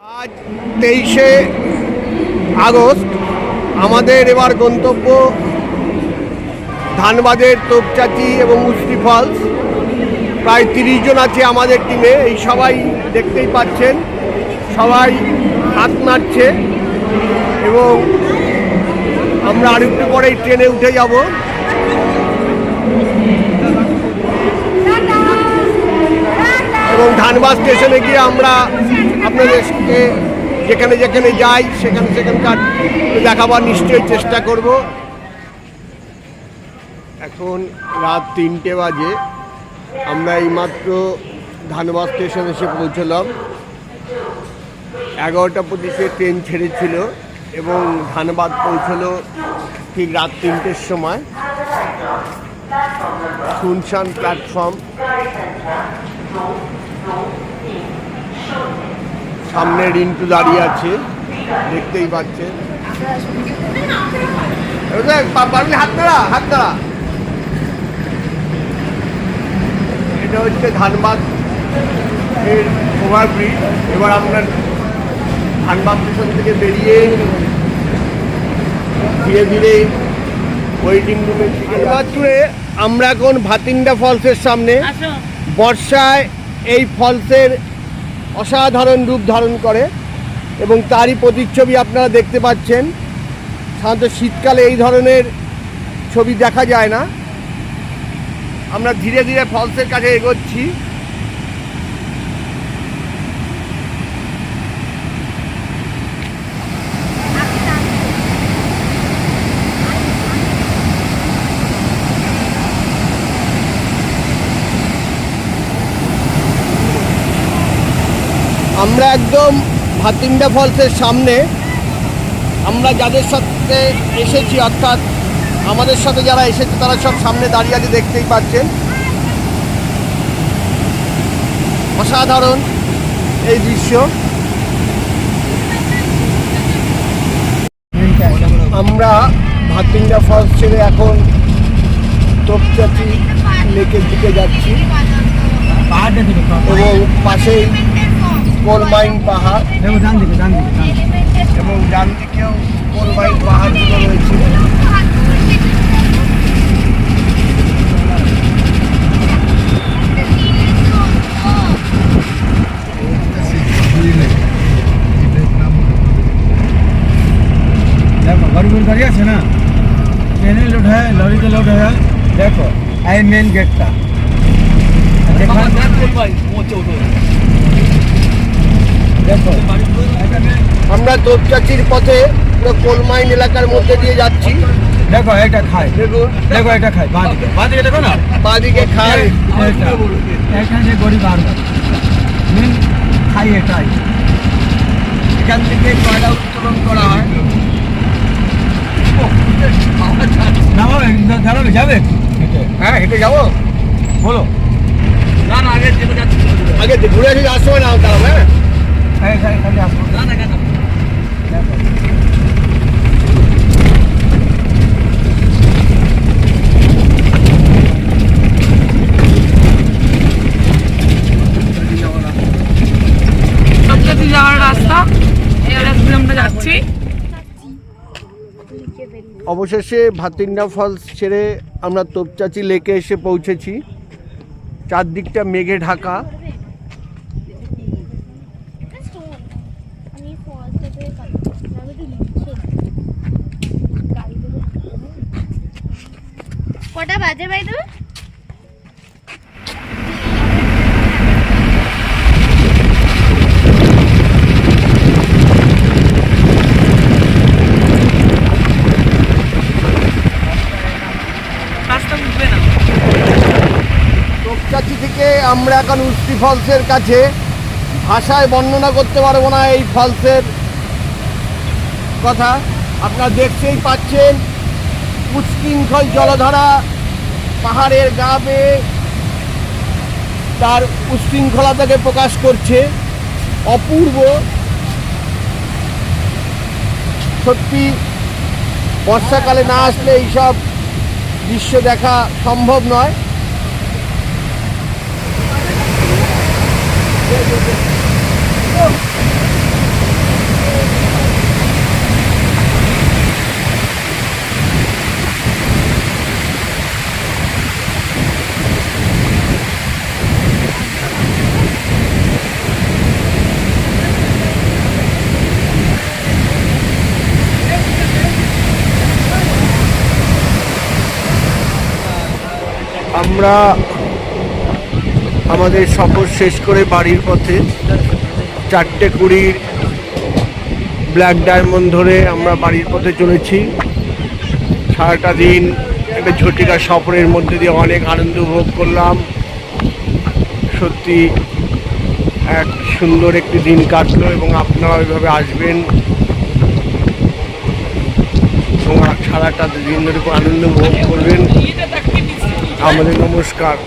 আজ তেইশে আগস্ট আমাদের এবার গন্তব্য ধানবাদের তোপচাচি এবং মুস্তি ফলস। প্রায় তিরিশ জন আছে আমাদের টিমে এই সবাই দেখতেই পাচ্ছেন সবাই হাত নাড়ছে এবং আমরা আর একটু পরেই ট্রেনে উঠে যাব। এবং ধানবাদ স্টেশনে গিয়ে আমরা আপনাদেরকে যেখানে যেখানে যাই, সেখানে সেখানকার দেখাবার নিশ্চয়ই চেষ্টা করব। এখন রাত তিনটে বাজে। আমরা এইমাত্র ধানবাদ স্টেশন এসে পৌঁছলাম। এগারোটা পঁচিশে ট্রেন ছেড়েছিল এবং ধানবাদ পৌঁছলো ঠিক রাত তিনটের সময়। শুনশান প্ল্যাটফর্ম। সামনে রিন্টু দাঁড়িয়ে আছে। দেখতেই পাচ্ছেন। পারলে হাত দাঁড়া হাত দাঁড়া। এটা হচ্ছে ধানবাদ এর ওভারব্রিজ। এবার আমরা ধানবাদ স্টেশন থেকে বেরিয়ে ধীরে ধীরে ওয়েটিং রুমের দিকে আমরা এখন ভাতিন্ডা ফলসের সামনে। বর্ষায় এই ফলসের অসাধারণ রূপ ধারণ করে এবং তারই প্রতিচ্ছবি আপনারা দেখতে পাচ্ছেন। সাধারণত শীতকালে এই ধরনের ছবি দেখা যায় না। আমরা ধীরে ধীরে ফলসের কাছে এগোচ্ছি। আমরা একদম ভাতিন্ডা ফলসের সামনে আমরা যাদের সাথে এসেছি অর্থাৎ আমাদের সাথে যারা এসেছে তারা সব সামনে দাঁড়িয়ে আছে দেখতেই পাচ্ছেন। অসাধারণ এই দৃশ্য। আমরা ভাতিন্ডা ফলস ছেড়ে এখন তোপচাচি লেকের দিকে যাচ্ছি। এবং পাশেই কোলমাইন পাহাড় এবং ডান দিকেও কোলমাইন পাহাড়গুলো রয়েছে দেখো গরিবের গাড়ি আছে না ট্রেনে লোড হয় লরিতে লোড হয় দেখো এই মেন গেটটা যেখানে দেখো। আমরা তোপচাচির পথে পুরো কোলমাইন এলাকার মধ্যে দিয়ে যাচ্ছি। দেখো এটা খায় দেখুন দেখো এটা খায় বাঁদিকে বাঁদিকে দেখো না? বাদিকে এটা। এখানে গরিব আর মেন খাই এটাই। এখান থেকে কয়লা উত্তোলন করা হয়? দাঁড়াবে যাবে? হেঁটে। হ্যাঁ হেঁটে যাব। বলো। না না আগে আগে ঘুরে যাওয়ার সময় না দাঁড়াবো হ্যাঁ হ্যাঁ এখানে খালি আসব না না কেন দেখো সবচেয়ে যাওয়ার রাস্তা এই রাস্তায় আমরা যাচ্ছি অবশেষে ভাতিন্ডা ফলস ছেড়ে আমরা তোপচাচি লেকে এসে পৌঁছেছি। চারদিকটা মেঘে ঢাকা। কটা বাজে ভাই তুমি তোপচাচি থেকে আমরা এখন উস্তি ফলসের কাছে ভাষায় বর্ণনা করতে পারব না এই ফলসের কথা। আপনারা দেখতেই পাচ্ছেন উচ্ছৃঙ্খল জলধারা পাহাড়ের গা বেয়ে তার উচ্ছৃঙ্খলতাকে প্রকাশ করছে। অপূর্ব, সত্যি বর্ষাকালে না আসলে এইসব দৃশ্য দেখা সম্ভব নয়। আমরা আমাদের সফর শেষ করে বাড়ির পথে চারটে কুড়ির ব্ল্যাক ডায়মন্ড ধরে আমরা বাড়ির পথে চলেছি। সারাটা দিন একটা ঝটিকা সফরের মধ্যে দিয়ে অনেক আনন্দ উপভোগ করলাম। সত্যি এক সুন্দর একটি দিন কাটলো এবং আপনারা ওইভাবে আসবেন। এবং সারাটা দিন ধরে আনন্দ উপভোগ করবেন। আমাদের নমস্কার।